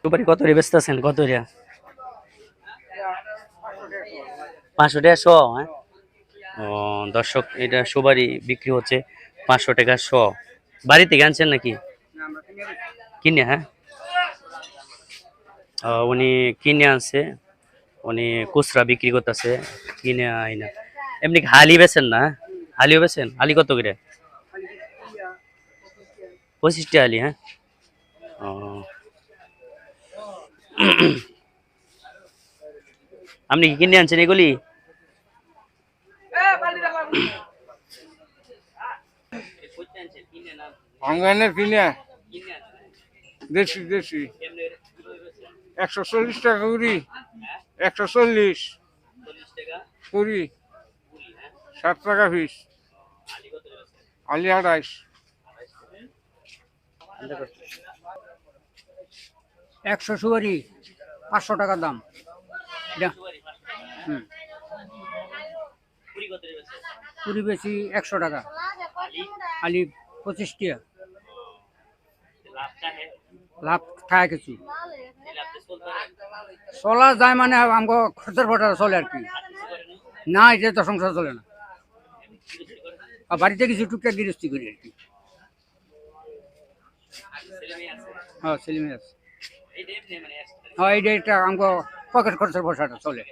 সুপারি কত রে ব্যস্ত আছেন? কত রে? পাঁচশো টাকা শ হ্যাঁ? ও, দর্শক, এটা সুপারি বিক্রি হচ্ছে পাঁচশো টাকা শ। বাড়ি থেকে আনছেন নাকি? কিনে হ্যাঁ? উনি কিনে আনছে। উনি খুচরা বিক্রি করতেছে, কিনে আইনা এমনি হালি বেছেন না? হালিও বেছেন হালি কত করে? পঁচিশটা হালি হ্যাঁ? ও। আপনি কি কিনে আনছেন এগুলি? কিনে দেশি একশো চল্লিশ টাকা কুড়ি একশো চল্লিশ। কুড়ি। ষাট টাকা পিস। আলি আড়াইশ। একশো সুয়ারি পাঁচশো টাকা দাম। হুম। পুরি বেশি একশো টাকা। আলি পঁচিশ টাকা। লাভ খায় কিছু। চলা যায় মানে আমাকে খরচার ফটার চলে আর কি। না এটা তো সংসার চলে না। আর বাড়িতে কিছু টুকটাক গৃহস্থি করি আর কি। হ্যাঁ ছেলে মেয়ে আছে। হ্যাঁ এইটা একটা আমাকে পকেট খরচের পয়সাটা চলে।